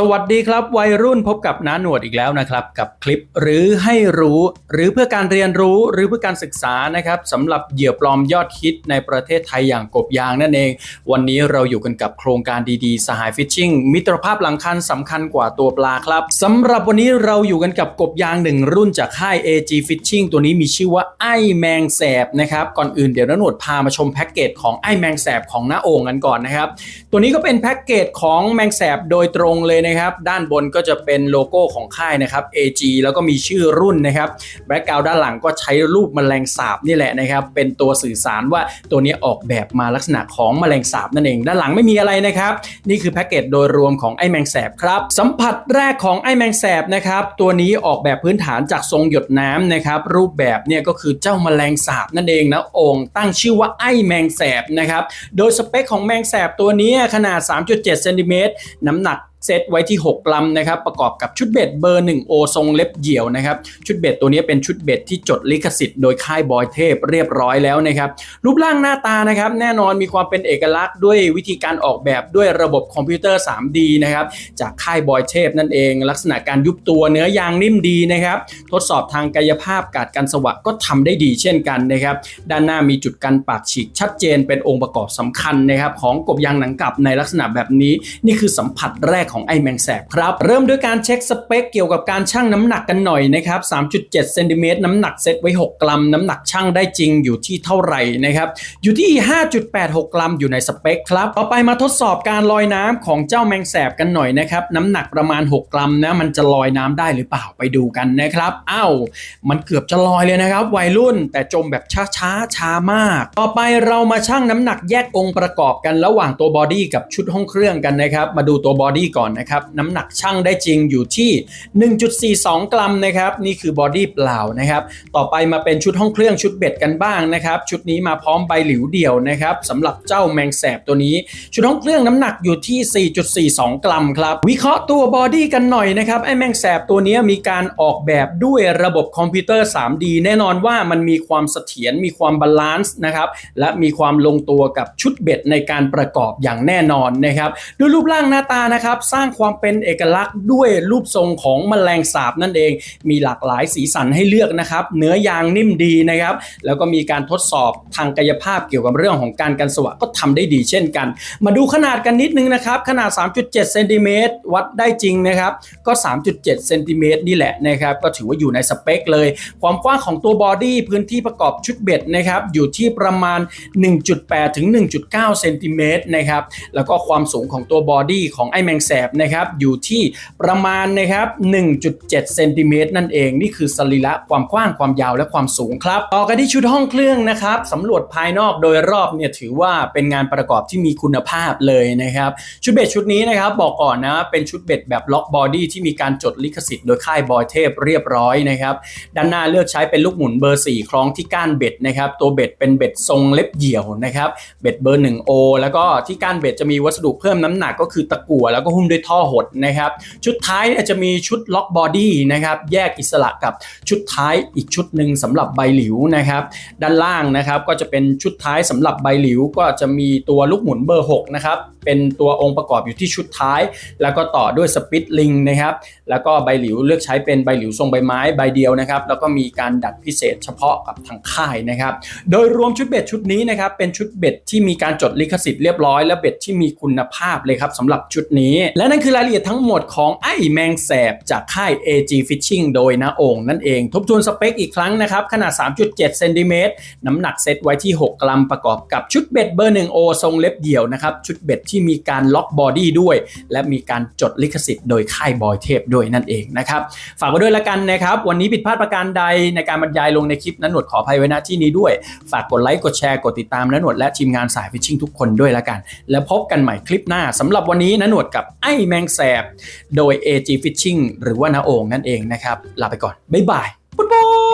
สวัสดีครับวัยรุ่นพบกับน้าหนวดอีกแล้วนะครับ กับคลิปหรือให้รู้หรือเพื่อการเรียนรู้หรือเพื่อการศึกษานะครับสำหรับเหยื่อปลอมยอดฮิตในประเทศไทยอย่างกบยางนั่นเอง วันนี้เราอยู่กันกับโครงการดีๆ สหายฟิชชิ่งมิตรภาพหลังคันสำคัญกว่าตัวปลาครับสำหรับวันนี้เราอยู่กันกับกบยางหนึ่งรุ่นจากค่าย AG Fishing ตัวนี้มีชื่อว่าไอแมงแสบนะครับก่อนอื่นเดี๋ยวน้าหนวดพามาชมแพ็กเกจของไอแมงแสบของน้าโอ่งกันก่อนนะครับตัวนี้ก็เป็นแพ็กเกจของแมงแสบโดยตรงเลยนะครับ ด้านบนก็จะเป็นโลโก้ของค่ายนะครับ AG แล้วก็มีชื่อรุ่นนะครับแบ็กกราวด์ด้านหลังก็ใช้รูปแมลงสาบนี่แหละนะครับ เป็นตัวสื่อสารว่าตัวนี้ออกแบบมาลักษณะของแมลงสาบนั่นเอง ด้านหลังไม่มีอะไรนะครับ นี่คือแพ็กเกจโดยรวมของไอแมงแสบครับสัมผัสแรกของไอแมงแสบนะครับตัวนี้ออกแบบพื้นฐานจากทรงหยดน้ำนะครับรูปแบบเนี่ยก็คือเจ้าแมลงสาบนั่นเองนะองค์ตั้งชื่อว่าไอแมงแสบนะครับโดยสเปคของแมงแสบตัวนี้ขนาด 3.7เซนติเมตรน้ำหนัก เซตไว้ที่6กรัมนะครับ ประกอบกับชุดเบ็ดเบอร์ 1 โอทรงเล็บเหี่ยวนะครับ ชุดเบ็ดตัวนี้เป็นชุดเบ็ดที่จดลิขสิทธิ์โดยค่ายบอยเทพเรียบร้อยแล้วนะครับ รูปร่างหน้าตานะครับ แน่นอนมีความเป็นเอกลักษณ์ด้วยวิธีการออกแบบด้วยระบบคอมพิวเตอร์ 3D นะครับ จากค่ายบอยเทพนั่นเอง ลักษณะการยุบตัวเนื้อยางนิ่มดีนะครับ ทดสอบทางกายภาพกาดกันสวะก็ทำได้ดีเช่นกันนะครับ ด้านหน้ามีจุดกันปากฉีกชัดเจนเป็นองค์ประกอบสำคัญนะครับของกบยางหนังกลับในลักษณะแบบนี้ นี่คือสัมผัสแรกของไอแมงแสบครับ เริ่มด้วยการเช็คสเปคเกี่ยวกับการชั่งน้ำหนักกันหน่อยนะครับ 3.7 เซนติเมตรน้ำหนักเซตไว้ 6 กรัม น้ำหนักชั่งได้จริงอยู่ที่เท่าไหร่นะครับ อยู่ที่ 5.86 กรัมอยู่ในสเปคครับ ต่อไปมาทดสอบการลอยน้ำของเจ้าแมงแสบกันหน่อยนะครับ น้ำหนักประมาณ 6 กรัมนะมันจะลอยน้ำได้หรือเปล่าไปดูกันนะครับ อ้าวมันเกือบจะลอยเลยนะครับ วัยรุ่นแต่จมแบบช้าช้าๆช้ามาก ต่อไปเรามาชั่งน้ำหนักแยกองค์ประกอบกันระหว่างตัวบอดี้กับชุดห้องเครื่องกันนะครับ มาดูตัวบอดี้ก่อนนะครับ น้ำหนักชั่งได้จริงอยู่ที่ 1.42 กรัมนะครับ นี่คือบอดี้เปล่านะครับ ต่อไปมาเป็นชุดห้องเครื่องชุดเบ็ดกันบ้างนะครับ ชุดนี้มาพร้อมใบหลิวเดี่ยวนะครับสำหรับเจ้าแมงแสบตัวนี้ ชุดห้องเครื่องน้ำหนักอยู่ที่ 4.42 กรัมครับ วิเคราะห์ตัวบอดี้กันหน่อยนะครับไอ้แมงแสบตัวนี้มีการออกแบบด้วยระบบคอมพิวเตอร์ 3D แน่นอนว่ามันมีความเสถียรมีความบาลานซ์นะครับและมีความลงตัวกับชุดเบ็ดในการประกอบอย่างแน่นอนนะครับด้วยรูปร่างหน้าตานะครับสร้างความเป็นเอกลักษณ์ด้วยรูปทรงของแมลงสาบนั่นเอง มีหลากหลายสีสันให้เลือกนะครับ เนื้อยางนิ่มดีนะครับ แล้วก็มีการทดสอบทางกายภาพเกี่ยวกับเรื่องของการกันสวะก็ทำได้ดีเช่นกัน มาดูขนาดกันนิดนึงนะครับ ขนาด 3.7 เซนติเมตรวัดได้จริงนะครับ ก็ 3.7 เซนติเมตรนี่แหละนะครับ ก็ถือว่าอยู่ในสเปคเลย ความกว้างของตัวบอดี้พื้นที่ประกอบชุดเบ็ดนะครับ อยู่ที่ประมาณ 1.8 ถึง 1.9 เซนติเมตรนะครับ แล้วก็ความสูงของตัวบอดี้ของไอแมงแสบนะครับอยู่ที่ประมาณนะครับ 1.7 เซนติเมตรนั่นเอง นี่คือสรีระความกว้างความยาวและความสูงครับ ต่อกันที่ชุดห้องเครื่องนะครับสำรวจภายนอกโดยรอบเนี่ยถือว่าเป็นงานประกอบที่มีคุณภาพเลยนะครับชุดเบ็ดชุดนี้นะครับบอกก่อนนะเป็นชุดเบ็ดแบบล็อกบอดี้ที่มีการจดลิขสิทธิ์โดยค่ายบอยเทพเรียบร้อยนะครับด้านหน้าเลือกใช้เป็นลูกหมุนเบอร์ 4 คล้องที่ก้านเบ็ดนะครับตัวเบ็ดเป็นเบ็ดทรงเล็บเหี่ยวนะครับเบ็ดเบอร์ 1O แล้วก็ที่ก้านเบ็ดจะมีวัสดุเพิ่มน้ำหนักก็คือตะกั่วแล้วก็หุ้มด้วยท่อหดนะครับชุดท้ายจะมีชุดล็อกบอดี้นะครับแยกอิสระกับชุดท้ายอีกชุดหนึ่งสำหรับใบหลิวนะครับด้านล่างนะครับก็จะเป็นชุดท้ายสำหรับใบหลิว ก็จะมีตัวลูกหมุนเบอร์6นะครับเป็นตัวองค์ประกอบอยู่ที่ชุดท้าย แล้วก็ต่อด้วยสปิตลิงนะครับแล้วก็ใบหลิวเลือกใช้เป็นใบหลิวทรงใบไม้ใบเดียวนะครับแล้วก็มีการดัดพิเศษเฉพาะกับทางค่ายนะครับโดยรวมชุดเบ็ดชุดนี้นะครับเป็นชุดเบ็ดที่มีการจดลิขสิทธิ์เรียบร้อยและเบ็ดที่มีคุณภาพเลยครับสำหรับชุดนี้และนั่นคือรายละเอียดทั้งหมดของไอ้แมงแสบจากค่าย AG Fishing โดยนาองนั่นเอง ทบทวนสเปคอีกครั้งนะครับ ขนาด 3.7 เซนติเมตร น้ำหนักเซตไว้ที่ 6 กรัมประกอบกับชุดเบ็ดเบอร์ 1O ทรงเล็บเดี่ยวนะครับ ชุดเบ็ดที่มีการล็อกบอดี้ด้วย และมีการจดลิขสิทธิ์โดยค่ายบอยเทพด้วยนั่นเองนะครับ ฝากไว้ด้วยละกันนะครับ วันนี้ผิดพลาดประการใดในการบรรยายลงในคลิปนั้นหนวดขออภัยไว้ณที่นี้ด้วย ฝากกดไลค์กดแชร์กดติดตามนันหนวดและทีมงานสายฟิชชิ่งทุกคนด้วยละกัน แล้วพบกันใหม่คลิปหน้าสำหรับวันนี้นันหนวดกับไอ้แมงแสบ โดย AG Fishing หรือว่านาโองนั่นเองนะครับ ลาไปก่อน บ๊ายบายบ๊ายบ